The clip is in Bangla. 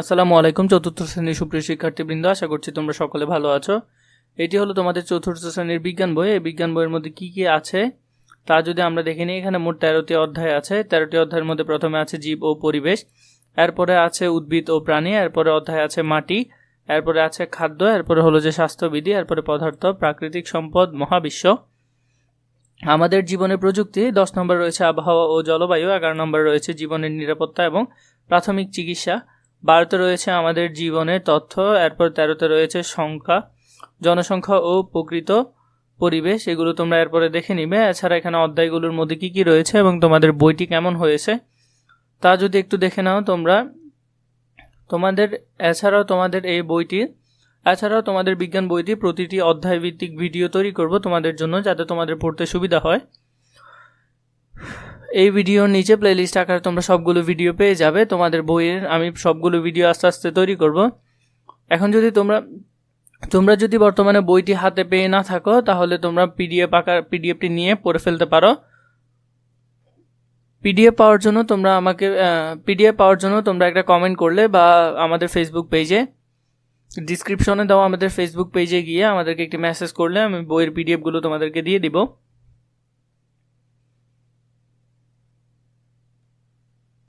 আসসালামু আলাইকুম, চতুর্থ শ্রেণির সুপ্রিয় শিক্ষার্থীবৃন্দ, আশা করছি তোমরা সকলে ভালো আছো। এটি হলো তোমাদের চতুর্থ শ্রেণির বিজ্ঞান বই। এই বিজ্ঞান বইয়ের মধ্যে কি কি আছে, তা যদি আমরা দেখে নিই, এখানে মোট তেরোটি অধ্যায় আছে। তেরোটি অধ্যায়ের মধ্যে প্রথমে আছে জীব ও পরিবেশ, এরপরে আছে উদ্ভিদ ও প্রাণী, এরপরে অধ্যায় আছে মাটি, এরপরে আছে খাদ্য, এরপরে হলো যে স্বাস্থ্যবিধি, এরপরে পদার্থ, প্রাকৃতিক সম্পদ, মহাবিশ্ব। আমাদের জীবনের প্রযুক্তি, দশ নম্বর রয়েছে আবহাওয়া ও জলবায়ু, এগারো নম্বর রয়েছে জীবনের নিরাপত্তা এবং প্রাথমিক চিকিৎসা। বারোতে রয়েছে আমাদের জীবনের তথ্য, এরপর তেরোতে রয়েছে সংখ্যা, জনসংখ্যা ও প্রকৃত পরিবেশ, এগুলো তোমরা এরপরে দেখে নিবে। এছাড়া এখানে অধ্যায়গুলোর মধ্যে কি কি রয়েছে এবং তোমাদের বইটি কেমন হয়েছে, তা যদি একটু দেখে নাও তোমরা। তোমাদের, এছাড়াও তোমাদের এই বইটি, এছাড়াও তোমাদের বিজ্ঞান বইটি প্রতিটি অধ্যায় ভিত্তিক ভিডিও তৈরি করব তোমাদের জন্য যাতে তোমাদের পড়তে সুবিধা হয়। এই ভিডিওর নিচে প্লেলিস্ট আকারে তোমরা সবগুলো ভিডিও পেয়ে যাবে। তোমাদের বইয়ের আমি সবগুলো ভিডিও আস্তে আস্তে তৈরি করব। এখন যদি তোমরা তোমরা যদি বর্তমানে বইটি হাতে পেয়ে না থাকো, তাহলে তোমরা পিডিএফ আকার পিডিএফটি নিয়ে পড়ে ফেলতে পারো। পিডিএফ পাওয়ার জন্য তোমরা আমাকে পিডিএফ পাওয়ার জন্য তোমরা একটা কমেন্ট করলে বা আমাদের ফেসবুক পেজে ডিসক্রিপশনে দাও আমাদের ফেসবুক পেজে গিয়ে আমাদেরকে একটি মেসেজ করলে আমি বইয়ের পিডিএফগুলো তোমাদেরকে দিয়ে দিব।